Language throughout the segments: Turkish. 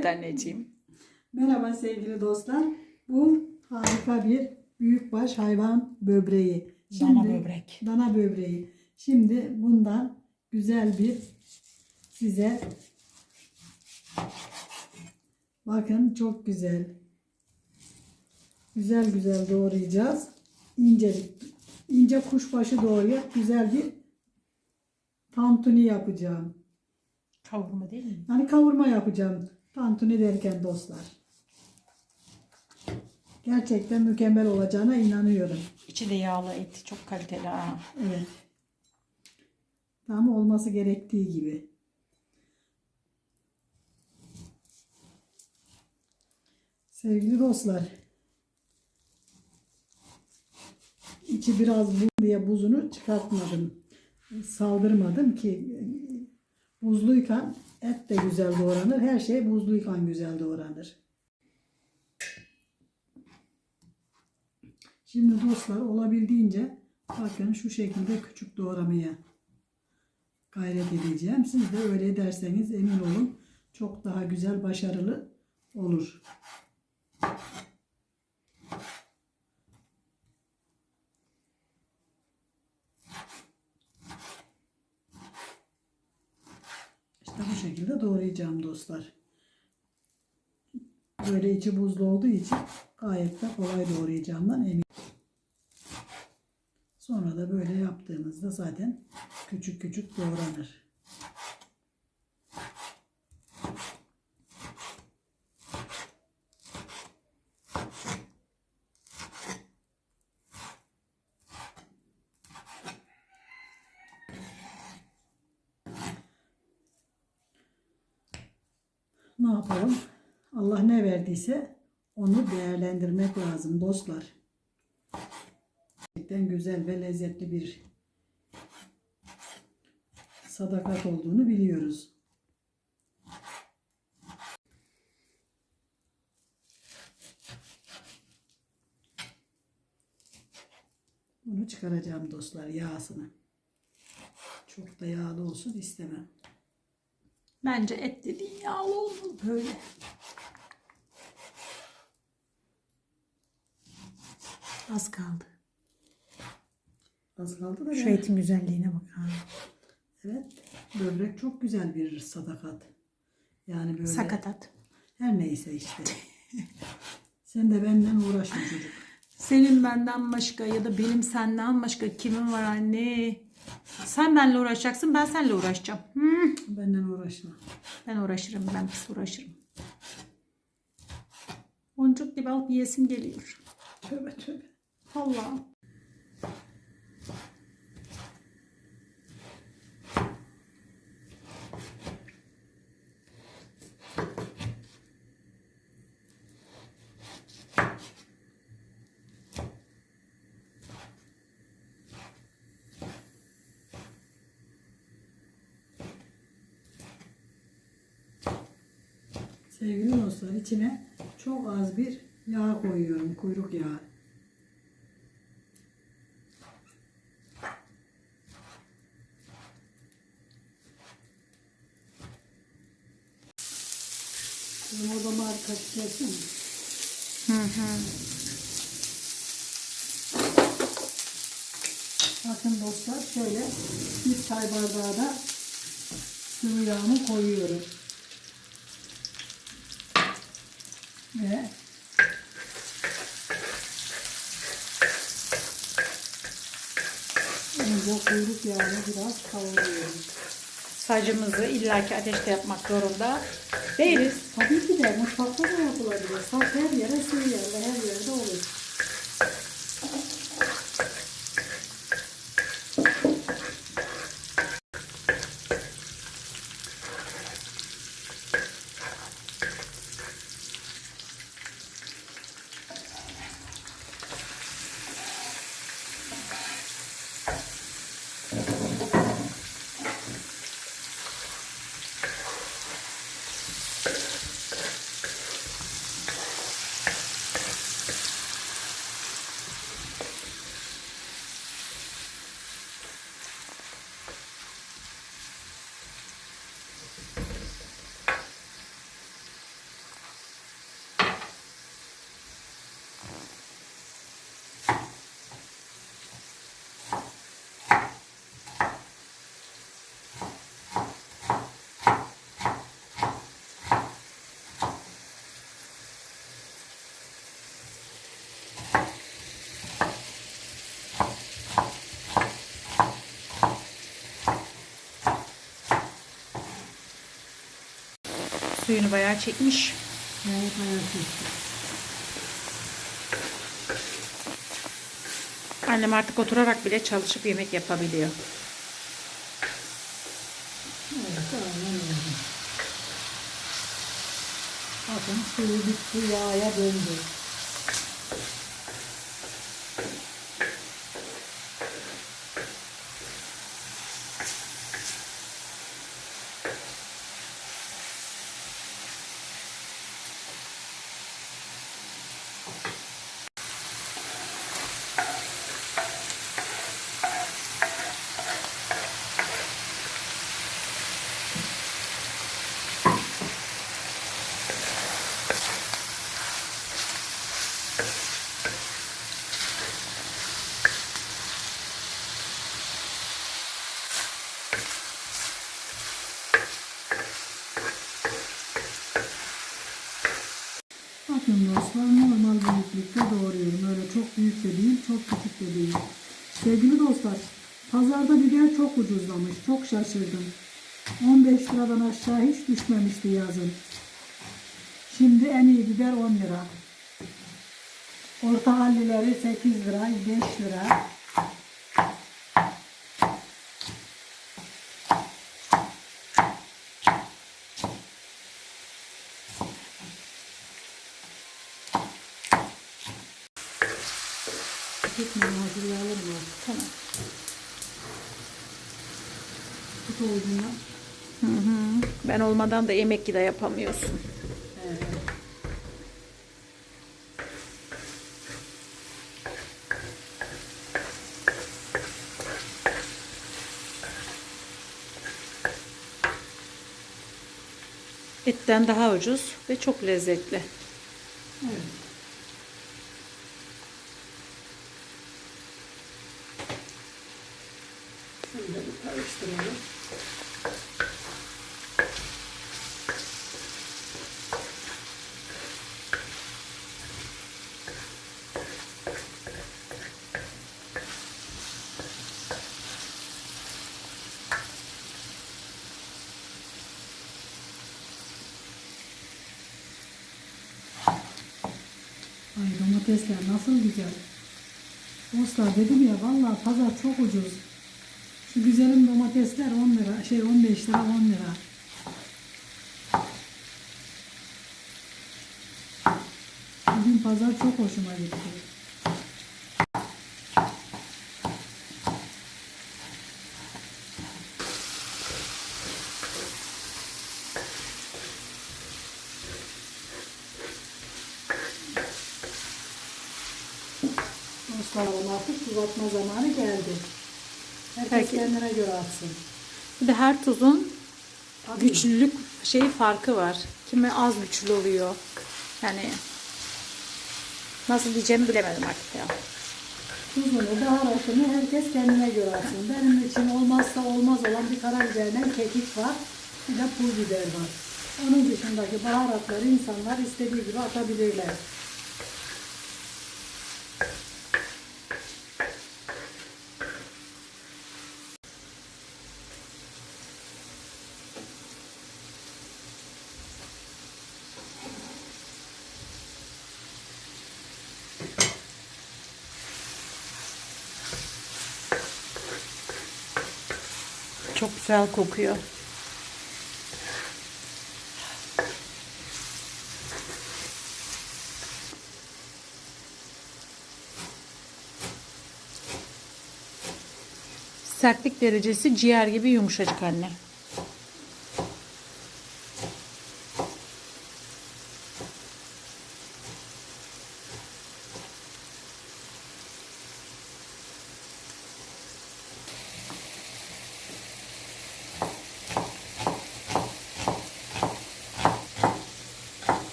Evet anneciğim. Merhaba sevgili dostlar. Bu harika bir büyükbaş hayvan böbreği. Dana böbrek. Dana böbreği. Şimdi bundan güzel bir size bakın çok güzel. Güzel güzel doğrayacağız. İnce ince kuşbaşı doğrayıp güzel bir tantuni yapacağım. Kavurma değil mi? Yani kavurma yapacağım. Tantuni derken dostlar. Gerçekten mükemmel olacağına inanıyorum. İçi de yağlı et. Çok kaliteli ha. Evet. Tam olması gerektiği gibi. Sevgili dostlar. içi biraz buz diye buzunu çıkartmadım. Saldırmadım ki buzluyken et de güzel doğranır. Her şey buzluyken güzel doğranır. Şimdi dostlar olabildiğince bakın şu şekilde küçük doğramaya gayret edeceğim. Siz de öyle ederseniz emin olun çok daha güzel başarılı olur. İşte bu şekilde doğrayacağım dostlar. Böyle içi buzlu olduğu için gayet de kolay doğrayacağımdan eminim. Sonra da böyle yaptığımızda zaten küçük küçük doğranır. Ne yapalım? Allah ne verdiyse onu değerlendirmek lazım dostlar. Gerçekten güzel ve lezzetli bir sadakat olduğunu biliyoruz. Bunu çıkaracağım dostlar yağsını. Çok da yağlı olsun istemem. Bence et dediğin yağlı olmalı böyle. Az kaldı. Az kaldı da Şu ben- etin güzelliğine bak ha. Evet. Böbrek çok güzel bir sadakat. Yani böyle Sakatat. her neyse işte. Sen de benden uğraşma çocuk. Senin benden başka ya da benim senden başka kimin var anne? Sen benimle uğraşacaksın, ben seninle uğraşacağım. Hmm. Benden uğraşma. Ben uğraşırım, ben pis uğraşırım. Boncuk gibi alıp yiyesim geliyor. Tövbe tövbe. Allah'ım. Sevgili dostlar içine çok az bir yağ koyuyorum. Kuyruk yağı. Benim orada marka çıkarsın. Hı hı. Bakın dostlar şöyle bir çay bardağı da sıvı yağımı koyuyorum. Ve önce kuyruk yağını biraz kavuruyorum. Sacımızı illaki ateşte yapmak zorunda değiliz. Tabii ki de mutfakta da yapılabilir. Saç her yere sığıyor ve her yerde olur. Suyunu bayağı çekmiş. Evet bayağı çekti. Annem artık oturarak bile çalışıp yemek yapabiliyor. Evet. Bakın suyu bitti yağa döndü. Bakın dostlar normal büyüklükte doğruyorum. Öyle çok büyük de değil, çok küçük de değil. Sevgili dostlar, pazarda biber çok ucuzlamış. Çok şaşırdım. 15 liradan aşağı hiç düşmemişti yazın. Şimdi en iyi biber 10 lira. Orta hallileri 8 lira, 5 lira. Gitmeyin hazırlayalım. Tamam. Tut olduğunda. Hı hı. Ben olmadan da yemek de yapamıyorsun. Evet. Etten daha ucuz ve çok lezzetli. Evet. Şöyle bir karıştıralım. Ay domatesler nasıl güzel. Dostlar dedim ya vallahi pazar çok ucuz. Şu güzelim domatesler 10 lira, şey 15 lira 10 lira. Bugün pazar çok hoşuma gitti. Dostlarım artık tuz atma zamanı geldi. Herkes Herkes- kendine göre atsın. Bir de her tuzun Tabii. güçlülük şeyi farkı var. Kimi az güçlü oluyor. Yani nasıl diyeceğimi bilemedim artık ya. Tuzunu, baharatını herkes kendine göre atsın. Benim için olmazsa olmaz olan bir karabiberden kekik var. Bir de pul biber var. Onun dışındaki baharatları insanlar istediği gibi atabilirler. Çok güzel kokuyor. Sertlik derecesi ciğer gibi yumuşacık anne.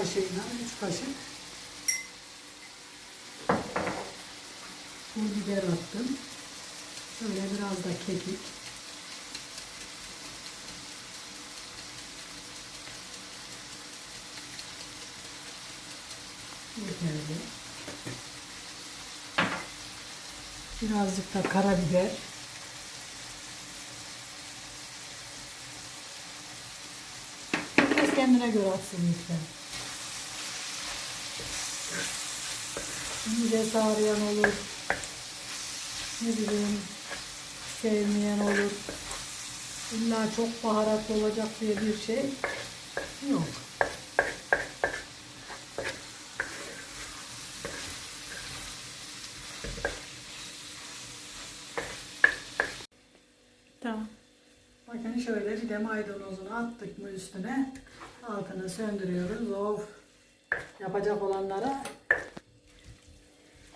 kaşığıyla 3 kaşık pul biber attım. Şöyle biraz da kekik. Yeterli. Birazcık da karabiber. Herkes kendine göre atsın lütfen. Midesi ağrıyan olur. Ne bileyim sevmeyen olur. İlla çok baharatlı olacak diye bir şey yok. Tamam. Bakın şöyle bir de maydanozunu attık mı üstüne altını söndürüyoruz. Of! Yapacak olanlara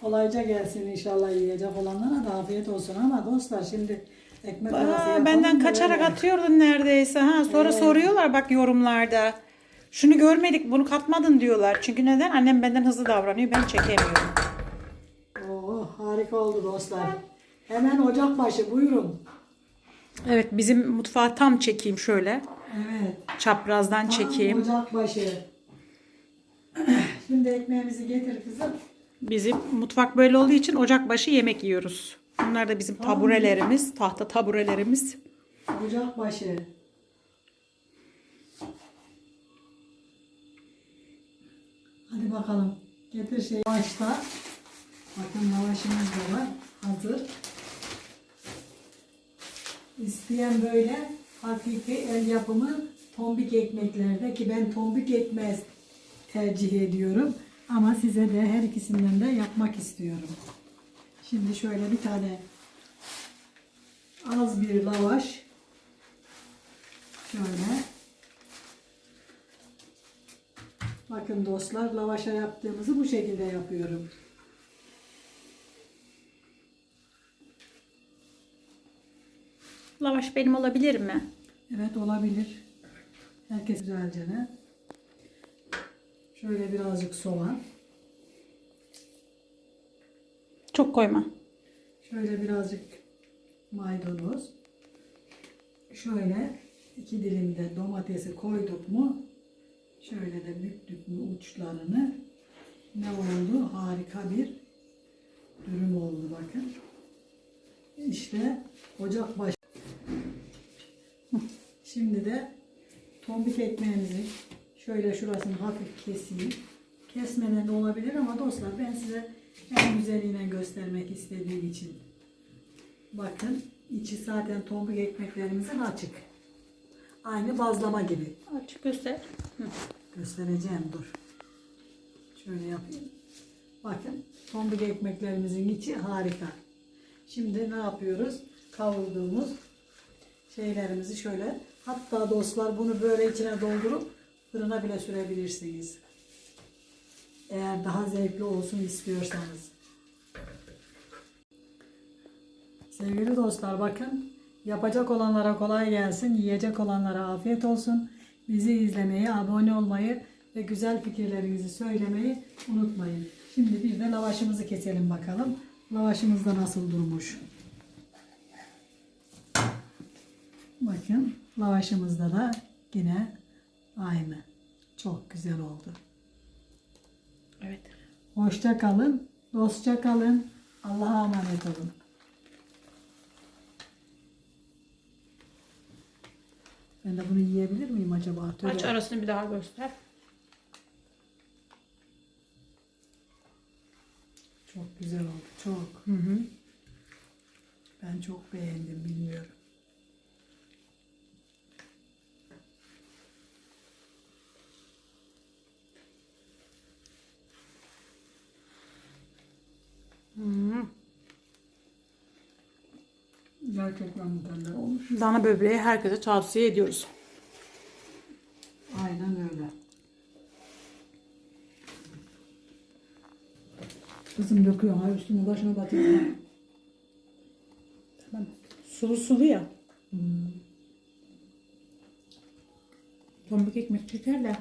kolayca gelsin inşallah yiyecek olanlara da afiyet olsun ama dostlar şimdi ekmek arası Aa, yapalım benden kaçarak böyle. atıyordun neredeyse. Ha, sonra Evet. soruyorlar bak yorumlarda. Şunu görmedik, bunu katmadın diyorlar. Çünkü neden? Annem benden hızlı davranıyor, ben çekemiyorum. Oo, harika oldu dostlar. Hemen ocak başı buyurun. Evet, bizim mutfağı tam çekeyim şöyle. Evet. Çaprazdan Tam çekeyim. ocak başı. Şimdi ekmeğimizi getir kızım. Bizim mutfak böyle olduğu için ocak başı yemek yiyoruz. Bunlar da bizim taburelerimiz, tahta taburelerimiz. Ocak başı. Hadi bakalım. Getir şey başta. Bakın lavaşımız da var. Hazır. İsteyen böyle hafifi el yapımı tombik ekmeklerde ki ben tombik ekmeği tercih ediyorum. Ama size de her ikisinden de yapmak istiyorum. Şimdi şöyle bir tane az bir lavaş şöyle bakın dostlar lavaşa yaptığımızı bu şekilde yapıyorum. Lavaş benim olabilir mi? Evet olabilir. Herkes güzelce ne? Şöyle birazcık soğan. Çok koyma. Şöyle birazcık maydanoz. Şöyle iki dilim de domatesi koyduk mu şöyle de büktük mü uçlarını ne oldu? Harika bir dürüm oldu bakın. İşte ocak başı. Şimdi de tombik ekmeğimizi şöyle şurasını hafif keseyim. Kesmeden de olabilir ama dostlar ben size en güzeliyle göstermek istediğim için. Bakın içi zaten tombik ekmeklerimizin açık. Aynı bazlama gibi. Açık göster. Göstereceğim dur. Şöyle yapayım. Bakın tombik ekmeklerimizin içi harika. Şimdi ne yapıyoruz? Kavurduğumuz şeylerimizi şöyle hatta dostlar bunu böyle içine doldurup fırına bile sürebilirsiniz. Eğer daha zevkli olsun istiyorsanız. Sevgili dostlar bakın yapacak olanlara kolay gelsin, yiyecek olanlara afiyet olsun. Bizi izlemeyi, abone olmayı ve güzel fikirlerinizi söylemeyi unutmayın. Şimdi bir de lavaşımızı keselim bakalım. Lavaşımız da nasıl durmuş. Bakın lavaşımızda da yine aynı. Çok güzel oldu. Evet. Hoşça kalın, dostça kalın. Allah'a emanet olun. Ben de bunu yiyebilir miyim acaba? Tövbe. Aç arasını bir daha göster. Çok güzel oldu. Çok. Hı hı. Ben çok beğendim. Bilmiyorum. Gerçekten mükemmel olmuş. Dana böbreği herkese tavsiye ediyoruz. Aynen öyle. Kızım döküyor. Ha üstüne başına batıyor. Tamam. Sulu sulu ya. Hmm. Tombik ekmek çeker de